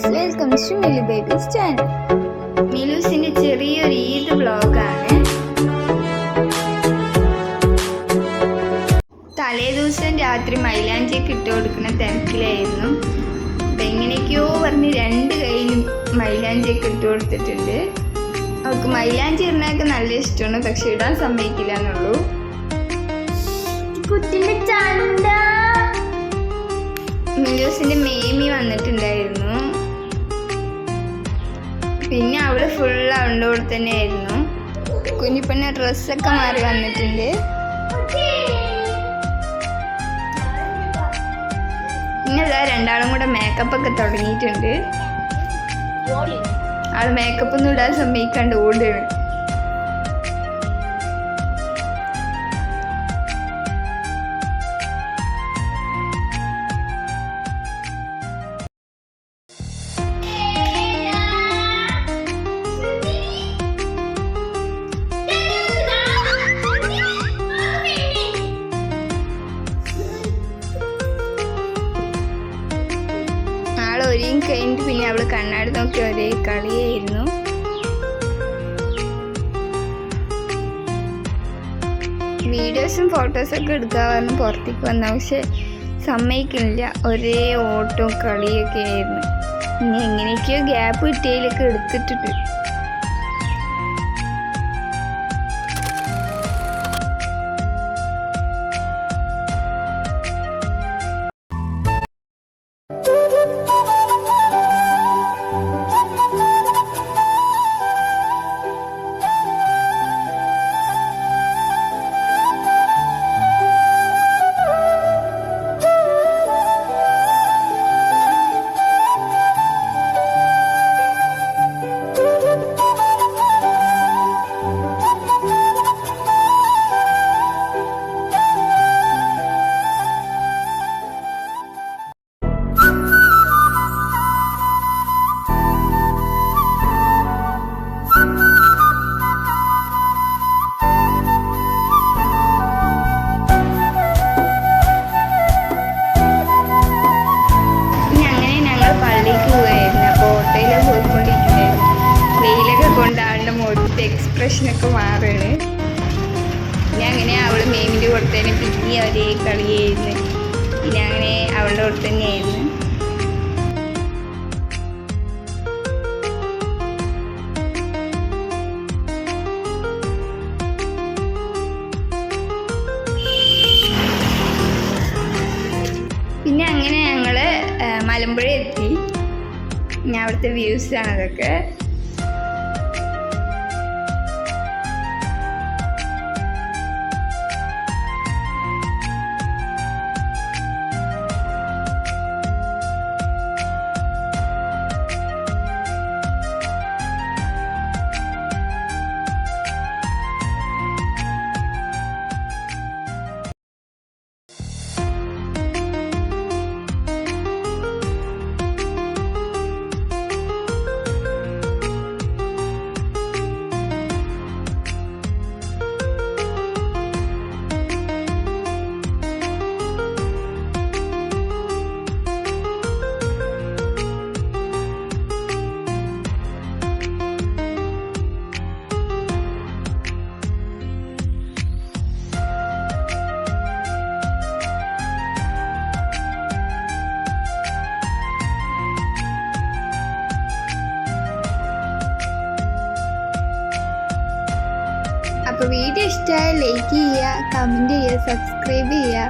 Friends welcome to Milu babies channel മിലൂസിന്റെ ചെറിയൊരു ഈദ് വ്ളോഗാണ്. തലേ ദിവസം രാത്രി മൈലാഞ്ചിയൊക്കെ ഇട്ട് കൊടുക്കുന്ന തിരക്കിലായിരുന്നു. അപ്പം എങ്ങനെയൊക്കെയോ പറഞ്ഞ് രണ്ട് കയ്യിലും മൈലാഞ്ചിയൊക്കെ ഇട്ട് കൊടുത്തിട്ടുണ്ട്. അവൾക്ക് മൈലാഞ്ചി ഇടുന്നതൊക്കെ നല്ല ഇഷ്ടമാണ് പക്ഷെ ഇടാൻ സമ്മതിക്കില്ല എന്നുള്ളൂ. കുട്ടിന്റെ ചണ്ട മിലൂസിന്റെ മേമി വന്നിട്ടുണ്ടായിരുന്നു. പിന്നെ അവൾ ഫുൾ അവളുടെ കൂടെ തന്നെയായിരുന്നു. കുഞ്ഞിപ്പന്നെ ഡ്രസ്സൊക്കെ മാറി വന്നിട്ടുണ്ട്. പിന്നെ അതാ രണ്ടാളും കൂടെ മേക്കപ്പ് ഒക്കെ തുടങ്ങിയിട്ടുണ്ട്. ആൾ മേക്കപ്പ് ഒന്നും ഇടാൻ സമ്മതിക്കാണ്ട് ഓടുകയാണ് ഒരുങ്ങി കഴിഞ്ഞിട്ട് പിന്നെ അവൾ കണ്ണാടി നോക്കി ഒരേ കളിയായിരുന്നു. വീഡിയോസും ഫോട്ടോസൊക്കെ പറഞ്ഞ് പുറത്തേക്ക് വന്ന. പക്ഷെ സമ്മതിക്കുന്നില്ല. ഒരേ ഓട്ടവും കളിയൊക്കെ ആയിരുന്നു. ഇനി എങ്ങനെയൊക്കെയോ ഗ്യാപ്പ് കിട്ടിയതിലൊക്കെ എടുത്തിട്ടുണ്ട് എക്സ്പ്രഷനൊക്കെ മാറുകയാണ്. പിന്നെ അങ്ങനെ അവൾ മേമിന്റെ കൂടെ തന്നെ പിന്നെ ഒരേ കളിയായിരുന്നു. പിന്നെ അങ്ങനെ അവളുടെ കൂടെ തന്നെയായിരുന്നു. പിന്നെ അങ്ങനെ ഞങ്ങൾ മലമ്പുഴ എത്തി. പിന്നെ അവിടുത്തെ വ്യൂസ് ആണ് അതൊക്കെ. വീഡിയോ ഇഷ്ടമായ ലൈക്ക് ചെയ്യുക കമന്റ് ചെയ്യുക സബ്സ്ക്രൈബ് ചെയ്യുക.